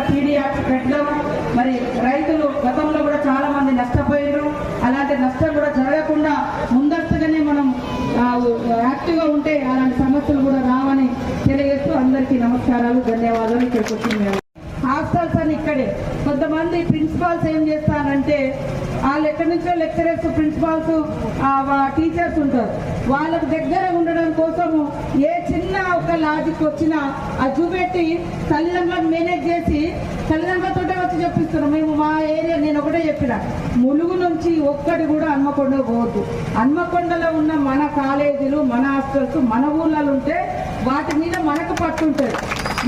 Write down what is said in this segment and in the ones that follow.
ఒక పీడియాట్రిక్ పెట్టడం మరి రైతులు గతంలో కూడా చాలా మంది నష్టపోయారు అలాంటి నష్టం కూడా జరగకుండా ముందస్తుగానే మనం యాక్టివ్గా ఉంటే అలాంటి సమస్యలు కూడా రావని తెలియజేస్తూ అందరికీ నమస్కారాలు ధన్యవాదాలు. ఇక్కడికి వచ్చింది హాస్టల్స్ అని ఇక్కడే. కొంతమంది ప్రిన్సిపాల్స్ ఏం చేస్తారంటే వాళ్ళు ఎక్కడి నుంచో లెక్చరర్స్ ప్రిన్సిపాల్స్ టీచర్స్ ఉంటారు. వాళ్ళకు దగ్గర ఉండడం కోసము ఏ చిన్న ఒక లాజిక్ వచ్చినా అది చూపెట్టి తల్లిదండ్రులను మేనేజ్ చేసి తల్లిదండ్రులతోటే వచ్చి చెప్పిస్తున్నాం మేము మా ఏరియా నేను ఒకటే చెప్పిన. ములుగు నుంచి ఒక్కటి కూడా హన్మకొండ పోవద్దు. హన్మకొండలో ఉన్న మన కాలేజీలు మన హాస్టల్స్ మన ఊళ్ళలో ఉంటే వాటి మీద మనకు పట్టుంటుంది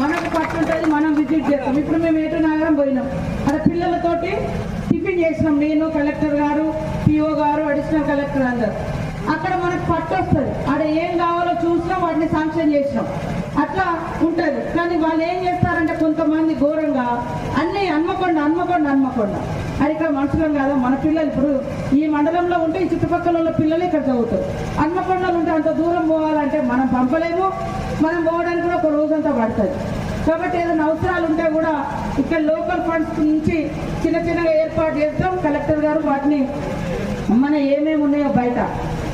మనకు పట్టుంటుంది మనం విజిట్ చేస్తాం. ఇప్పుడు మేము ఏటు నగరం పోయినాం. అక్కడ పిల్లలతోటి టిఫిన్ చేసినాం. నేను కలెక్టర్ గారు పిఓ గారు అడిషనల్ కలెక్టర్ అందరు. అక్కడ మనకు పట్టు వస్తుంది. అక్కడ ఏం కావాలో చూసినా వాటిని శాంక్షన్ చేసినాం. అట్లా ఉంటుంది. కానీ వాళ్ళు ఏం చేస్తారంటే కొంతమంది ఘోరంగా అన్ని హన్మకొండ హన్మకొండ హన్మకొండ. అది ఇక్కడ మనుషులం కాదు మన పిల్లలు ఇప్పుడు ఈ మండలంలో ఉంటే ఈ చుట్టుపక్కల ఉన్న పిల్లలు ఇక్కడ చదువుతారు. హన్మకొండలో ఉంటే అంత దూరం పోవాలంటే మనం పంపలేము. మనం పోవడానికి కూడా ఒక రోజంతా పడుతుంది. కాబట్టి ఏదైనా అవసరాలు ఉంటే కూడా ఇక్కడ లోకల్ ఫండ్స్ నుంచి చిన్న చిన్న ఏర్పాటు చేస్తాం. కలెక్టర్ గారు వాటిని మన ఏమేమి ఉన్నాయో బయట.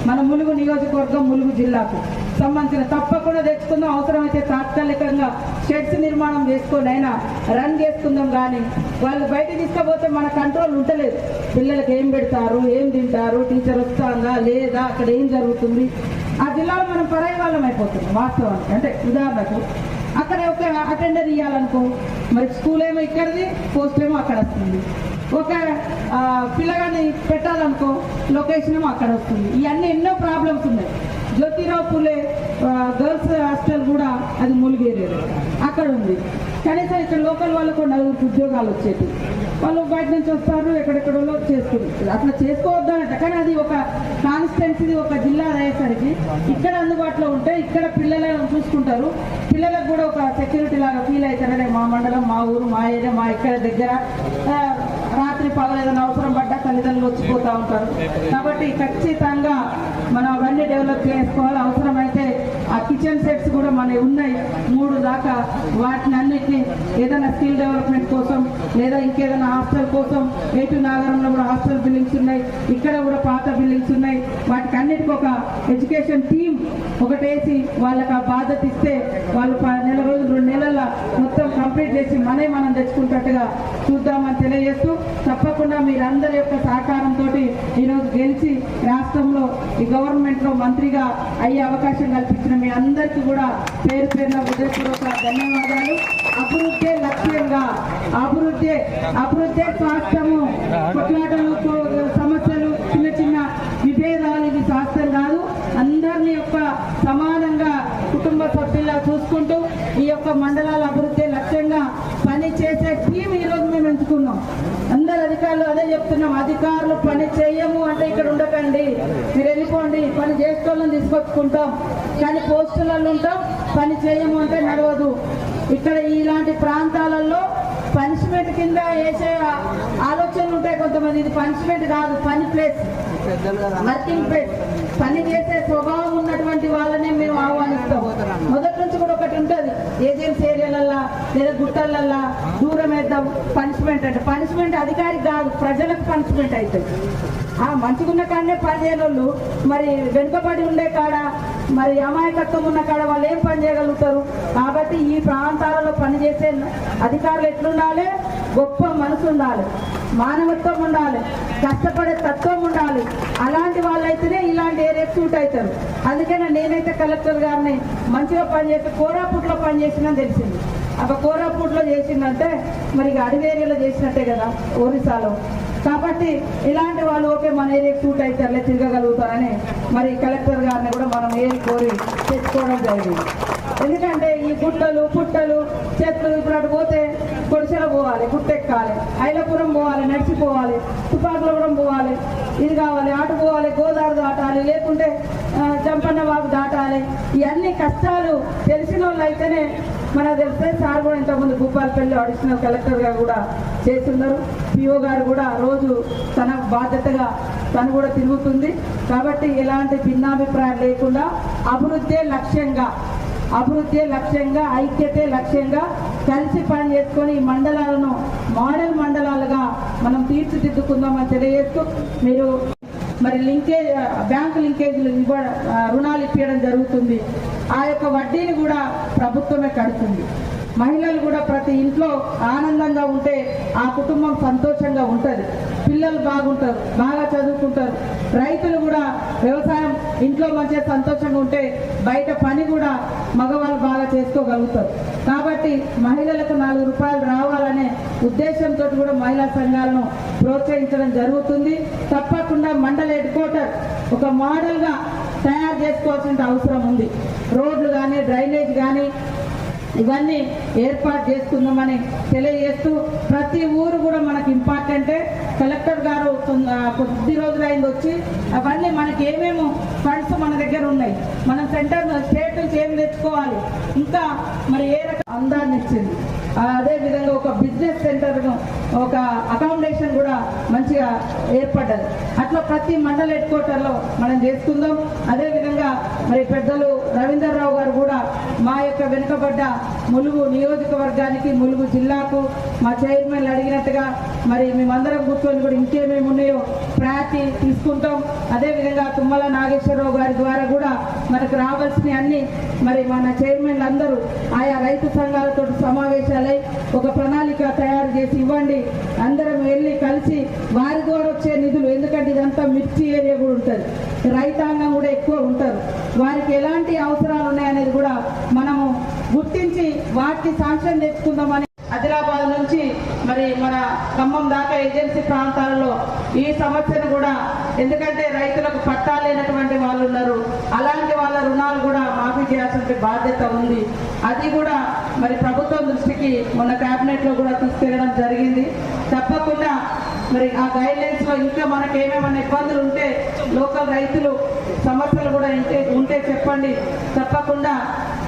మన ములుగు నియోజకవర్గం ములుగు జిల్లాకు సంబంధించిన తప్పకుండా తెచ్చుకుందాం. అవసరమైతే తాత్కాలికంగా షెడ్స్ నిర్మాణం చేసుకొని అయినా రన్ చేసుకుందాం కానీ వాళ్ళు బయట తీసుకపోతే మన కంట్రోల్ ఉండలేదు. పిల్లలకి ఏం పెడతారు ఏం తింటారు టీచర్ వస్తుందా లేదా అక్కడ ఏం జరుగుతుంది? ఆ జిల్లాలో మనం పరాయి వాళ్ళం అయిపోతున్నాం వాస్తవానికి. అంటే ఉదాహరణకు అక్కడ ఒక అటెండర్ ఇవ్వాలనుకో మరి స్కూల్ ఏమో ఇక్కడిది పోస్ట్ ఏమో అక్కడ వస్తుంది. ఒక పిల్లగాన్ని పెట్టాలనుకో లొకేషన్ అక్కడ వస్తుంది. ఇవన్నీ ఎన్నో ప్రాబ్లమ్స్ ఉన్నాయి. జ్యోతిరావు పూలే గర్ల్స్ హాస్టల్ కూడా అది ములిగేరేది అక్కడ ఉంది. కనీసం ఇక్కడ లోకల్ వాళ్ళకు నలుగురికి ఉద్యోగాలు వచ్చేది వాళ్ళు బయట నుంచి వస్తారు ఎక్కడెక్కడో చేసుకుంటారు. అట్లా చేసుకోవద్దు అంట. కానీ అది ఒక కాన్స్టిట్యున్సీ ఒక జిల్లా అయ్యేసరికి ఇక్కడ అందుబాటులో ఉంటే ఇక్కడ పిల్లలను చూసుకుంటారు. పిల్లలకు కూడా ఒక సెక్యూరిటీ లాగా ఫీల్ అవుతారనే మా మండలం మా ఊరు మా ఏరియా మా ఇక్కడ దగ్గర. రాత్రి పగలు ఏదైనా అవసరం పడ్డా తల్లిదండ్రులు వచ్చిపోతూ ఉంటారు. కాబట్టి ఖచ్చితంగా మనం అవన్నీ డెవలప్ చేసుకోవాలి. అవసరమైతే ఆ కిచెన్ సెట్స్ కూడా మనవి ఉన్నాయి. మూడు దాకా వాటిని అన్నిటిని ఏదైనా స్కిల్ డెవలప్మెంట్ కోసం లేదా ఇంకేదైనా హాస్టల్ కోసం ఏటు నాగరంలో కూడా హాస్టల్ బిల్డింగ్స్ ఉన్నాయి. ఇక్కడ కూడా పాత బిల్డింగ్స్ ఉన్నాయి. వాటికి అన్నిటికీ ఒక ఎడ్యుకేషన్ టీమ్ ఒకటేసి వాళ్ళకి ఆ బాధ్యత ఇస్తే వాళ్ళు నెల రోజులు రెండు నెలల మొత్తం కంప్లీట్ చేసి మనే మనం తెచ్చుకుంటట్టుగా చూద్దామని తెలియజేస్తూ తప్పకుండా మీరందరి యొక్క సహకారంతో ఈరోజు గెలిచి రాష్ట్రంలో ఈ గవర్నమెంట్లో మంత్రిగా అయ్యే అవకాశం కల్పించిన మీ అందరికీ కూడా పేరు పేరున హృదయపూర్వక ధన్యవాదాలు. అభివృద్ధి లక్ష్యంగా అభివృద్ధి అభివృద్ధి స్వాస్థ్యము. కొట్లాటలు సమస్యలు చిన్న చిన్న విభేదాలు ఇది శాస్త్రం కాదు. అందరినీ యొక్క సమానంగా కుటుంబ సభ్యుల్లా చూసుకుంటూ ఈ యొక్క మండలాల అభివృద్ధి లక్ష్యంగా పని చేసే టీం ఈరోజు మేము ఎంచుకున్నాం. అందరు అధికారులు అదే చెప్తున్నాం. అధికారులు పని చేయము అంటే ఇక్కడ ఉండకండి. మీరు వెళ్ళిపోండి. పని చేసుకోవాలని తీసుకొచ్చుకుంటాం. కానీ పోస్టులలో ఉంటాం. పని చేయము అంటే నడవదు. ఇక్కడ ఇలాంటి ప్రాంతాలలో పనిష్మెంట్ కింద వేసే ఆలోచనలు ఉంటాయి కొంతమంది. ఇది పనిష్మెంట్ కాదు పని ప్లేస్ వర్కింగ్ ప్లేస్ పని చేసే స్వభావం ఉన్నటువంటి వాళ్ళనే మేము ఆహ్వానిస్తాం మొదటి నుంచి కూడా ఒకటి ఉంటుంది. ఏజెన్సీ ఏరియాలల్లా లేదా గుట్టలల్లా దూరం వేద్దాం. పనిష్మెంట్ అంటే పనిష్మెంట్ అధికారికి కాదు ప్రజలకు పనిష్మెంట్ అవుతుంది ఆ మంచిగున్న కాడనే పని చేయని వాళ్ళు మరి వెనుకబడి ఉండే కాడ మరి అమాయకత్వం ఉన్న కాడ వాళ్ళు ఏం పని చేయగలుగుతారు? కాబట్టి ఈ ప్రాంతాలలో పనిచేసే అధికారులు ఎట్లుండాలి? గొప్ప మనసు ఉండాలి. మానవత్వం ఉండాలి. కష్టపడే తత్వం ఉండాలి. అలాంటి వాళ్ళైతేనే ఇలాంటి ఏరియాకి సూట్ అవుతారు. అందుకనే నేనైతే కలెక్టర్ గారిని మంచిగా పనిచేసి కోరాపుట్లో పనిచేసిందని తెలిసింది. అక్కడ కోరాపూట్లో చేసిందంటే మరి ఇక అడవి ఏరియాలో చేసినట్టే కదా ఒరిస్సాలో. కాబట్టి ఇలాంటి వాళ్ళు ఓకే మన ఏరియాకి సూట్ అవుతారులే తిరగగలుగుతారని మరి కలెక్టర్ గారిని కూడా మనం ఏరి కోరి తెచ్చుకోవడం జరిగింది. ఎందుకంటే ఈ గుట్టలు పుట్టలు చెట్లు ఇప్పుడు అటు పోతే కొడిసెల పోవాలి గుట్టెక్కాలి ఐలపురం పోవాలి నడిచిపోవాలి తుపాకులపురం పోవాలి ఇది కావాలి అటు పోవాలి గోదావరి దాటాలి లేకుంటే ఆ, జంపన్న వాగు దాటాలి ఇవన్నీ కష్టాలు తెలిసిన వాళ్ళు అయితేనే మనకు తెలిస్తే సార్ కూడా ఇంతకుముందు భూపాలపల్లి అడిషనల్ కలెక్టర్గా కూడా చేస్తున్నారు. పిఓ గారు కూడా రోజు తన బాధ్యతగా తను కూడా తిరుగుతుంది. కాబట్టి ఎలాంటి భిన్నాభిప్రాయం లేకుండా అభివృద్ధి లక్ష్యంగా అభివృద్ధి లక్ష్యంగా ఐక్యతే లక్ష్యంగా కలిసి పని చేసుకొని ఈ మండలాలను మోడల్ మండలాలుగా మనం తీర్చిదిద్దుకుందామని తెలియజేస్తూ మీరు మరి లింకేజ్ బ్యాంకు లింకేజీలు ఇవ్వ రుణాలు ఇప్పించడం జరుగుతుంది. ఆ యొక్క వడ్డీని కూడా ప్రభుత్వమే కడుతుంది. మహిళలు కూడా ప్రతి ఇంట్లో ఆనందంగా ఉంటే ఆ కుటుంబం సంతోషంగా ఉంటుంది. పిల్లలు బాగుంటారు బాగా చదువుకుంటారు. రైతులు కూడా వ్యవసాయం ఇంట్లో మంచిగా సంతోషంగా ఉంటే బయట పని కూడా మగవాళ్ళు బాగా చేసుకోగలుగుతారు. కాబట్టి మహిళలకు నాలుగు రూపాయలు రావాలనే ఉద్దేశంతో కూడా మహిళా సంఘాలను ప్రోత్సహించడం జరుగుతుంది. తప్పకుండా మండల హెడ్ క్వార్టర్ ఒక మోడల్గా తయారు చేసుకోవాల్సిన అవసరం ఉంది. రోడ్లు కానీ డ్రైనేజ్ కానీ ఇవన్నీ ఏర్పాటు చేసుకుందామని తెలియజేస్తూ ప్రతి ఊరు కూడా మనకి ఇంపార్టెంటే. కలెక్టర్ గారు కొద్ది కొద్ది రోజులైంది వచ్చి అవన్నీ మనకి ఏమేమో ఫండ్స్ మన దగ్గర ఉన్నాయి. మనం సెంటర్ స్టేట్ నుంచి ఏం తెచ్చుకోవాలి? ఇంకా మరి ఏ రకం అందాన్ని ఇచ్చింది. అదే విధంగా ఒక బిజినెస్ సెంటర్ ఒక అకామిడేషన్ కూడా మంచిగా ఏర్పడ్డది. అట్లా ప్రతి మండల హెడ్ క్వార్టర్లో మనం చేసుకుందాం. అదే విధంగా మరి పెద్దలు రవీందర్రావు గారు కూడా మా యొక్క వెనుకబడ్డ ములుగు నియోజకవర్గానికి ములుగు జిల్లాకు మా చైర్మన్ అడిగినట్టుగా మరి మేమందరం కూర్చొని కూడా ఇంకేమేమి ఉన్నాయో ప్రయారిటీ తీసుకుంటాం. అదేవిధంగా తుమ్మల నాగేశ్వరరావు గారి ద్వారా కూడా మనకు రావాల్సిన అన్ని మరి మన చైర్మన్లు అందరూ ఆయా రైతు సంఘాలతో సమావేశాలై ఒక ప్రణాళిక తయారు చేసి ఇవ్వండి. అందరం వెళ్ళి కలిసి వారి ద్వారా వచ్చే నిధులు ఎందుకంటే ఇదంతా మిర్చి ఏరియా కూడా ఉంటుంది. రైతాంగం కూడా ఎక్కువ ఉంటారు. వారికి ఎలాంటి అవసరాలు ఉన్నాయనేది కూడా మనము గుర్తించి వాటికి సాంక్షన్ తెచ్చుకుందామని ఆదిలాబాద్ నుంచి మరి మన ఖమ్మం దాకా ఏజెన్సీ ప్రాంతాలలో ఈ సమస్యను కూడా ఎందుకంటే రైతులకు పట్టాలేనటువంటి వాళ్ళు ఉన్నారు. అలాంటి వాళ్ళ రుణాలు కూడా మాఫీ చేయాల్సిన బాధ్యత ఉంది. అది కూడా మరి ప్రభుత్వం దృష్టికి మొన్న కేబినెట్లో కూడా తీసుకెళ్ళడం జరిగింది. తప్పకుండా మరి ఆ గైడ్లైన్స్లో ఇంకా మనకి ఏమేమైనా ఇబ్బందులు ఉంటే లోకల్ రైతులు సమస్యలు కూడా ఉంటే ఉంటే చెప్పండి. తప్పకుండా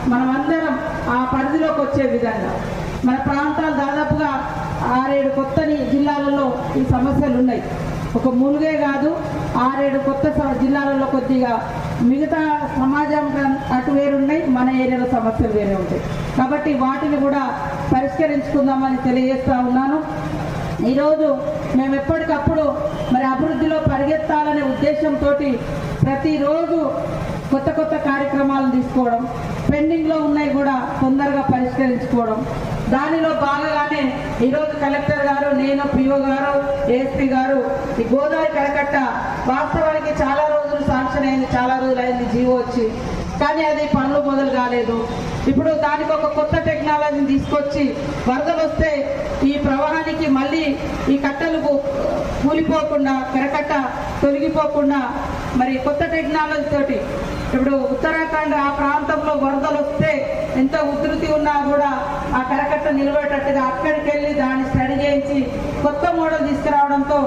మనమందరం ఆ పరిధిలోకి వచ్చే విధంగా. మన ప్రాంతాలు దాదాపుగా ఆరేడు కొత్త జిల్లాలలో ఈ సమస్యలు ఉన్నాయి. ఒక ములుగే కాదు ఆరేడు కొత్త స- జిల్లాలలో కొద్దిగా మిగతా సమాజం అటు వేరు ఉన్నాయి మన ఏరియాలో సమస్యలు వేరే ఉంటాయి. కాబట్టి వాటిని కూడా పరిష్కరించుకుందామని తెలియజేస్తా ఉన్నాను. ఈరోజు మేము ఎప్పటికప్పుడు మరి అభివృద్ధిలో పరిగెత్తాలనే ఉద్దేశంతో ప్రతిరోజు కొత్త కొత్త కార్యక్రమాలు తీసుకోవడం పెండింగ్లో ఉన్నాయి కూడా తొందరగా పరిష్కరించుకోవడం. దానిలో భాగంగానే ఈరోజు కలెక్టర్ గారు నేను పిఓ గారు ఏఎస్పీ గారు ఈ గోదావరి కడకట్ట వాస్తవానికి చాలా రోజులు శాంక్షన్ అయింది చాలా రోజులు అయింది జీవో వచ్చి. కానీ అది పనులు మొదలు కాలేదు. ఇప్పుడు దానికి ఒక కొత్త టెక్నాలజీని తీసుకొచ్చి వరదలు వస్తే ఈ ప్రవాహానికి మళ్ళీ ఈ కట్టలు కూలిపోకుండా కరకట్ట తొలగిపోకుండా మరి కొత్త టెక్నాలజీ తోటి ఇప్పుడు ఉత్తరాఖండ్ ఆ ప్రాంతంలో వరదలు వస్తే ఎంత ఉధృతి ఉన్నా కూడా ఆ కరకట్ట నిలబడేటట్టుగా అక్కడికి వెళ్ళి దాన్ని స్టడీ చేయించి కొత్త మోడల్ తీసుకురావడంతో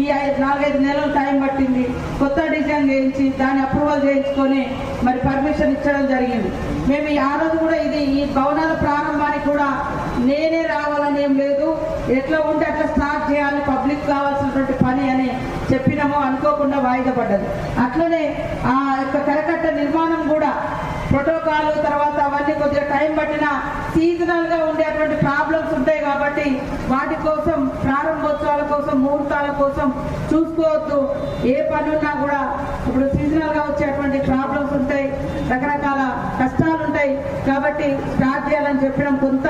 ఈ ఐదు నాలుగైదు నెలలు టైం పట్టింది. కొత్త డిజైన్ చేయించి దాన్ని అప్రూవల్ చేయించుకొని మరి పర్మిషన్ ఇచ్చడం జరిగింది. మేము ఈ ఆ రోజు కూడా ఇది ఈ భవనాల ప్రారంభానికి కూడా నేనే రావాలని ఏం లేదు ఎట్లా ఉంటే అట్లా స్టార్ట్ చేయాలి పబ్లిక్ కావాల్సినటువంటి పని అని చెప్పినామో అనుకోకుండా వాయిదా పడ్డది. అట్లనే ఆ యొక్క కరకట్ట నిర్మాణం కూడా ప్రోటోకాల్ తర్వాత అవన్నీ కొద్దిగా టైం పట్టిన సీజనల్గా ఉండేటువంటి ప్రాబ్లమ్స్ ఉంటాయి కాబట్టి వాటి కోసం ప్రారంభోత్సవాల కోసం ముహూర్తాల కోసం చూసుకోవద్దు. ఏ పని ఉన్నా కూడా ఇప్పుడు సీజనల్గా వచ్చేటువంటి ప్రాబ్లమ్స్ ఉంటాయి. రకరకాల కష్టాలు ఉంటాయి. కాబట్టి స్టార్ట్ చేయాలని చెప్పడం కొంత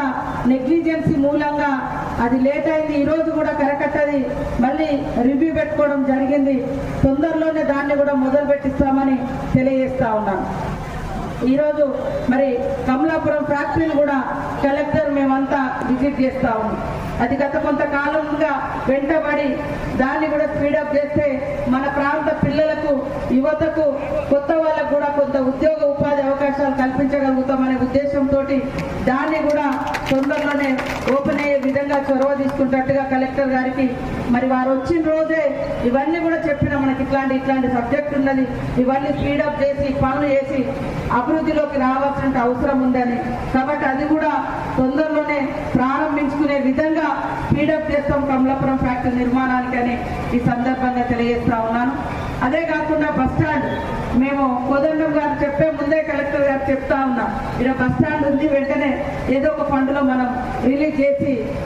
నెగ్లిజెన్సీ మూలంగా అది లేట్ అయింది ఈరోజు కూడా కరకట్టది. మళ్ళీ రివ్యూ పెట్టుకోవడం జరిగింది. తొందరలోనే దాన్ని కూడా మొదలు పెట్టిస్తామని తెలియజేస్తా ఉన్నాను. ఈరోజు మరి కమలాపురం ఫ్యాక్టరీని కూడా కలెక్టర్ మేమంతా విజిట్ చేస్తా ఉన్నాం. అది గత కొంతకాలంగా వెంటబడి దాన్ని కూడా స్పీడప్ చేస్తే మన ప్రాంత పిల్లలకు యువతకు కొత్త వాళ్ళకు కూడా కొంత ఉద్యోగ ఉపాధి అవకాశాలు కల్పించగలుగుతామనే ఉద్దేశంతో దాన్ని కూడా తొందరలోనే ఓపెన్ విధంగా చొరవ తీసుకుంటట్టుగా కలెక్టర్ గారికి మరి వారు వచ్చిన రోజే ఇవన్నీ కూడా చెప్పిన మనకి ఇట్లాంటి ఇట్లాంటి సబ్జెక్ట్ ఉన్నది. ఇవన్నీ స్పీడప్ చేసి పనులు చేసి అభివృద్ధిలోకి రావాల్సిన అవసరం ఉందని. కాబట్టి అది కూడా తొందరలోనే ప్రారంభించుకునే విధంగా స్పీడప్ చేస్తాం కమలాపురం ఫ్యాక్టరీ నిర్మాణానికి అని ఈ సందర్భంగా తెలియజేస్తా ఉన్నాను. అదే కాకుండా బస్ స్టాండ్ మేము కోదండం గారు చెప్పే ముందే కలెక్టర్ గారు చెప్తా ఉన్నాం. ఇక్కడ బస్ స్టాండ్ ఉంది వెంటనే ఏదో ఒక ఫండ్లో మనం రిలీజ్ చేసి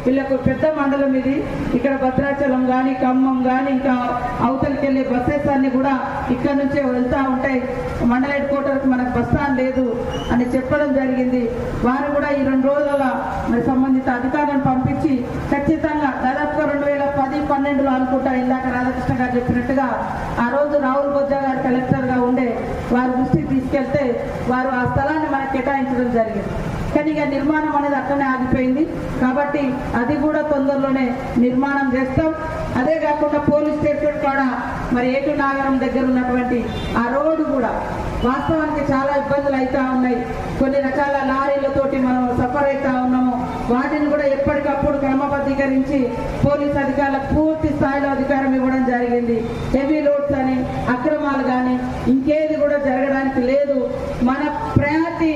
వీళ్ళకు పెద్ద మండలం ఇది. ఇక్కడ భద్రాచలం కానీ ఖమ్మం కానీ ఇంకా అవతలికి వెళ్ళే బస్సెస్ అన్ని కూడా ఇక్కడ నుంచే వెళ్తూ ఉంటాయి. మండల హెడ్ క్వార్టర్కి మనకు బస్ స్టాండ్ లేదు అని చెప్పడం జరిగింది. వారు కూడా ఈ రెండు రోజుల మరి సంబంధిత అధికారులను పంపించి ఖచ్చితంగా దాదాపుగా రెండు వేల పది పన్నెండులో అనుకుంటా ఇందాక రాధాకృష్ణ గారు చెప్పినట్టుగా ఆ రోజు రాహుల్ బొజ్జా గారు కలెక్టర్గా ఉండే వారి దృష్టికి తీసుకెళ్తే వారు ఆ స్థలాన్ని మనకు కేటాయించడం జరిగింది. కానీ ఇక నిర్మాణం అనేది అక్కడనే ఆగిపోయింది. కాబట్టి అది కూడా తొందరలోనే నిర్మాణం చేస్తాం. అదే కాకుండా పోలీస్ స్టేషన్ కూడా మరి ఏటు నాగరం దగ్గర ఉన్నటువంటి ఆ రోడ్డు కూడా వాస్తవానికి చాలా ఇబ్బందులు అవుతా ఉన్నాయి. కొన్ని రకాల లారీలతోటి మనం సఫర్ అవుతా ఉన్నాము. వాటిని కూడా ఎప్పటికప్పుడు క్రమబద్ధీకరించి పోలీస్ అధికారులకు పూర్తి స్థాయిలో అధికారం ఇవ్వడం జరిగింది. హెవీ లోడ్స్ అని అక్రమాలు కానీ ఇంకేది కూడా జరగడానికి లేదు. మన ప్రయారిటీ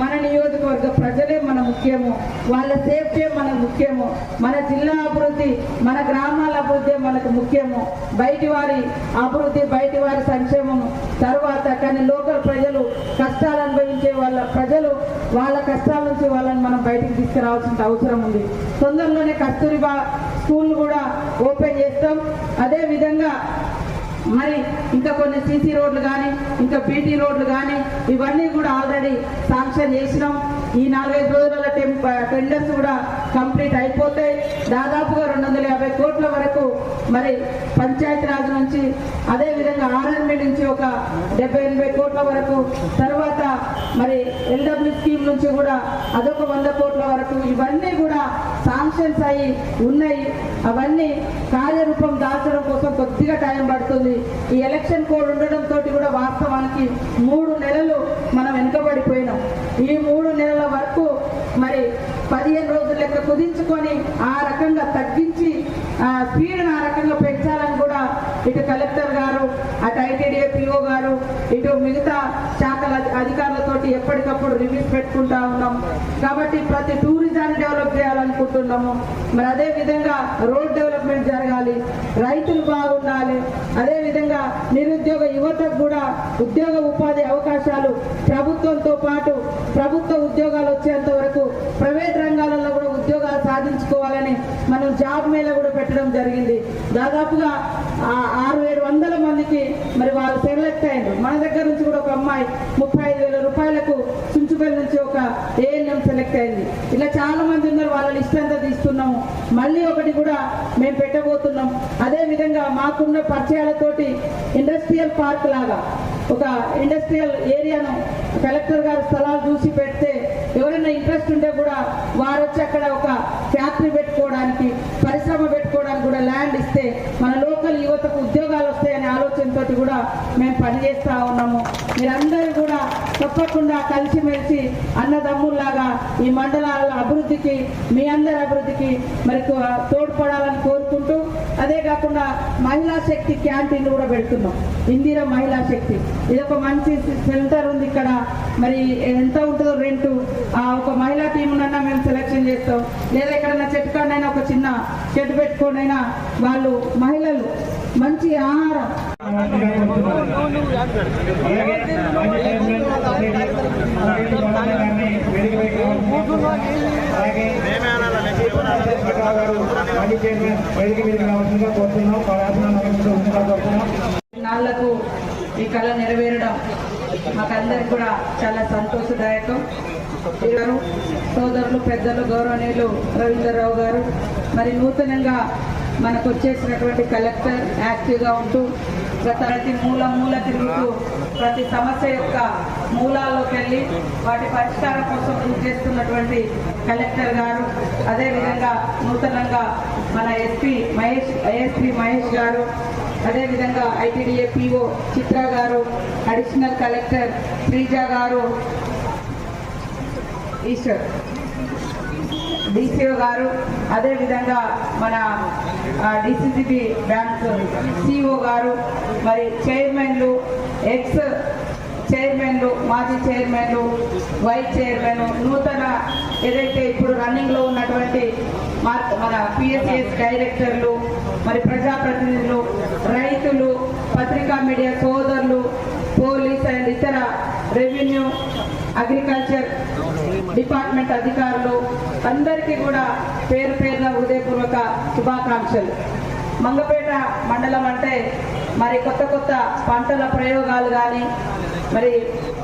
మన నియోజకవర్గ ప్రజలే మన ముఖ్యము వాళ్ళ సేఫ్టీ మనకు ముఖ్యము మన జిల్లా అభివృద్ధి మన గ్రామాల అభివృద్ధి మనకు ముఖ్యము. బయటి వారి అభివృద్ధి బయటి వారి సంక్షేమము. తర్వాత కానీ లోకల్ ప్రజలు కష్టాలు అనుభవించే వాళ్ళ ప్రజలు వాళ్ళ కష్టాల నుంచి వాళ్ళని మనం బయటికి తీసుకురావాల్సిన అవసరం ఉంది. తొందరలోనే కస్తూరిబా స్కూల్ కూడా ఓపెన్ చేస్తాం. అదే విధంగా మరి ఇంకా కొన్ని సీసీ రోడ్లు కానీ ఇంకా బీటీ రోడ్లు కానీ ఇవన్నీ కూడా ఆల్రెడీ శాంక్షన్ చేసినాం. ఈ నాలుగైదు రోజుల టెంప్ టెండర్స్ కూడా కంప్లీట్ అయిపోతాయి దాదాపుగా రెండు వందల యాభై కోట్ల వరకు మరి పంచాయతీరాజ్ నుంచి అదేవిధంగా విధంగా నుంచి ఒక డెబ్బై ఎనభై కోట్ల వరకు తర్వాత మరి ఎల్డబ్ల్యూ స్కీమ్ నుంచి కూడా అదొక వంద కోట్ల వరకు ఇవన్నీ కూడా శాంక్షన్స్ అయి ఉన్నాయి. అవన్నీ కార్యరూపం దాల్చడం కోసం కొద్దిగా టైం పడుతుంది. ఈ ఎలక్షన్ కోడ్ ఉండడంతో తోటి కూడా వాస్తవానికి మూడు నెలలు మనం వెనుకబడిపోయినాం. ఈ మూడు నెలల వరకు మరి పదిహేను రోజుల లెక్క కుదించుకొని ఆ రకంగా తగ్గించి స్పీడ్ స్పీడ్ని ఆ రకంగా పెంచాలని కూడా ఇటు కలెక్టర్ గారు అటు ఐటీడీఏ పిఓ గారు ఇటు మిగతా శాఖల అధికారులతోటి ఎప్పటికప్పుడు రివ్యూస్ పెట్టుకుంటా ఉన్నాం. కాబట్టి ప్రతి టూరిజాన్ని డెవలప్ చేయాలనుకుంటున్నాము. మరి అదే విధంగా రోడ్ డెవలప్మెంట్ జరగాలి రైతులు బాగుండాలి అదే విధంగా నిరుద్యోగ యువతకు కూడా ఉద్యోగ ఉపాధి అవకాశాలు ప్రభుత్వంతో పాటు ప్రభుత్వ ఉద్యోగాలు వచ్చేంత వరకు ప్రైవేట్ రంగాలలో కూడా ఉద్యోగాలు సాధించుకోవాలని మనం జాబ్ మేళ కూడా పెట్టడం జరిగింది. దాదాపుగా ఆరు ఏడు వందల మందికి మరి వాళ్ళు సెలెక్ట్ అయ్యారు. మన దగ్గర నుంచి కూడా ఒక అమ్మాయి ముప్పై ఐదు రూపాయలకు చుంచుపల్లి నుంచి ఒక ఏఎన్ఎం సెలెక్ట్ అయింది. ఇలా చాలా మంది ఉన్నారు వాళ్ళ లిస్ట్ అంతా తీస్తున్నాము మళ్ళీ ఒకటి కూడా మేము పెట్టబోతున్నాం. అదే విధంగా మాకున్న పరిచయాలతోటి ఇండస్ట్రియల్ పార్క్ లాగా ఒక ఇండస్ట్రియల్ ఏరియాను కలెక్టర్ గారు స్థలాలు చూసి పెడితే ఎవరైనా ఇంట్రెస్ట్ ఉంటే కూడా వారు వచ్చి అక్కడ ఒక ఫ్యాక్టరీ పెట్టుకోవడానికి పరిశ్రమ పెట్టుకోవడానికి కూడా ల్యాండ్ ఇస్తే మన లోకల్ యువతకు ఉద్యోగాలు వస్తాయనే ఆలోచనతోటి కూడా మేము పనిచేస్తూ ఉన్నాము. మీరందరూ కూడా తప్పకుండా కలిసిమెలిసి అన్నదమ్ముల్లాగా ఈ మండలాల అభివృద్ధికి మీ అందరి అభివృద్ధికి మరి తోడ్పడాలని కోరుకుంటూ అదే కాకుండా మహిళా శక్తి క్యాంటీన్ కూడా పెడుతున్నాం. ఇందిర మహిళా శక్తి. ఇది ఒక మంచి సెంటర్ ఉంది ఇక్కడ. మరి ఎంత ఉంటుందో రెంట్. ఆ ఒక మహిళా టీమునన్నా మేము సెలెక్షన్ చేస్తాం. లేదా ఎక్కడైనా చెట్టు కాడైనా ఒక చిన్న చెట్టు పెట్టుకొని అయినా వాళ్ళు మహిళలు మంచి ఆహారం. అలాగే నాళ్ళకు ఈ కళ నెరవేరడం మాకందరికి కూడా చాలా సంతోషదాయకం. సోదరులు పెద్దలు గౌరవనీయులు రవీంద్రరావు గారు మరి నూతనంగా మనకు వచ్చేసినటువంటి కలెక్టర్ యాక్టివ్గా ఉంటూ ప్రతి మూల మూల తిరుగుతూ ప్రతి సమస్య యొక్క మూలాల్లోకి వెళ్ళి వాటి పరిష్కారం కోసం కృషి చేస్తున్నటువంటి కలెక్టర్ గారు అదేవిధంగా నూతనంగా మన ఎస్పీ మహేష్ ఏఎస్పీ మహేష్ గారు అదేవిధంగా ఐటీడీఏ పిఓ చిత్ర గారు అడిషనల్ కలెక్టర్ శ్రీజ గారు ఈశ్వర్. డిసిఓ గారు అదేవిధంగా మన డిసిసిబి బ్యాంక్ సిఓ గారు మరి చైర్మన్లు ఎక్స్ చైర్మన్లు మాజీ చైర్మన్లు వైస్ చైర్మన్ నూతన ఏదైతే ఇప్పుడు రన్నింగ్లో ఉన్నటువంటి మన పిఎస్ఎస్ డైరెక్టర్లు మరి ప్రజాప్రతినిధులు రైతులు పత్రికా మీడియా సోదరులు పోలీస్ అండ్ ఇతర రెవెన్యూ అగ్రికల్చర్ డిపార్ట్మెంట్ అధికారులు అందరికీ కూడా పేరు పేరున హృదయపూర్వక శుభాకాంక్షలు. మంగపేట మండలం అంటే మరి కొత్త కొత్త పంటల ప్రయోగాలు కానీ మరి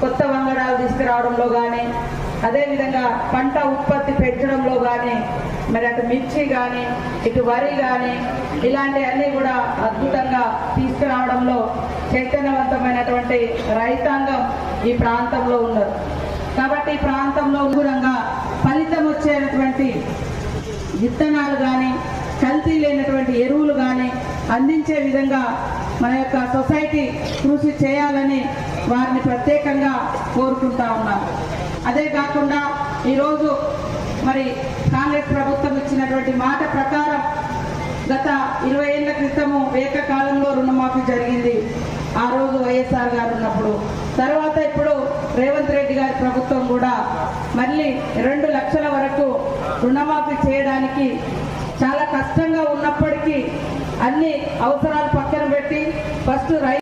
కొత్త వంగడాలు తీసుకురావడంలో కానీ అదేవిధంగా పంట ఉత్పత్తి పెంచడంలో కానీ మరి అటు మిర్చి కానీ ఇటు వరి కానీ ఇలాంటివన్నీ కూడా అద్భుతంగా తీసుకురావడంలో చైతన్యవంతమైనటువంటి రైతాంగం ఈ ప్రాంతంలో ఉన్నారు. కాబట్టి ఈ ప్రాంతంలో అనుగుణంగా ఫలితం వచ్చేటటువంటి విత్తనాలు కానీ కల్తీ లేనటువంటి ఎరువులు కానీ అందించే విధంగా మన యొక్క సొసైటీ కృషి చేయాలని వారిని ప్రత్యేకంగా కోరుకుంటా ఉన్నాం అదే కాకుండా ఈరోజు మరి కాంగ్రెస్ ప్రభుత్వం ఇచ్చినటువంటి మాట ప్రకారం గత ఇరవై ఏళ్ళ క్రితము ఏకకాలంలో రుణమాఫీ జరిగింది. ఆ రోజు వైఎస్ఆర్ గారు ఉన్నప్పుడు. తర్వాత ఇప్పుడు రేవంత్ రెడ్డి గారి ప్రభుత్వం కూడా మళ్ళీ రెండు లక్షల వరకు రుణమాఫీ చేయడానికి చాలా కష్టంగా ఉన్నప్పటికీ అన్ని అవసరాలు పక్కన పెట్టి ఫస్ట్ రైతు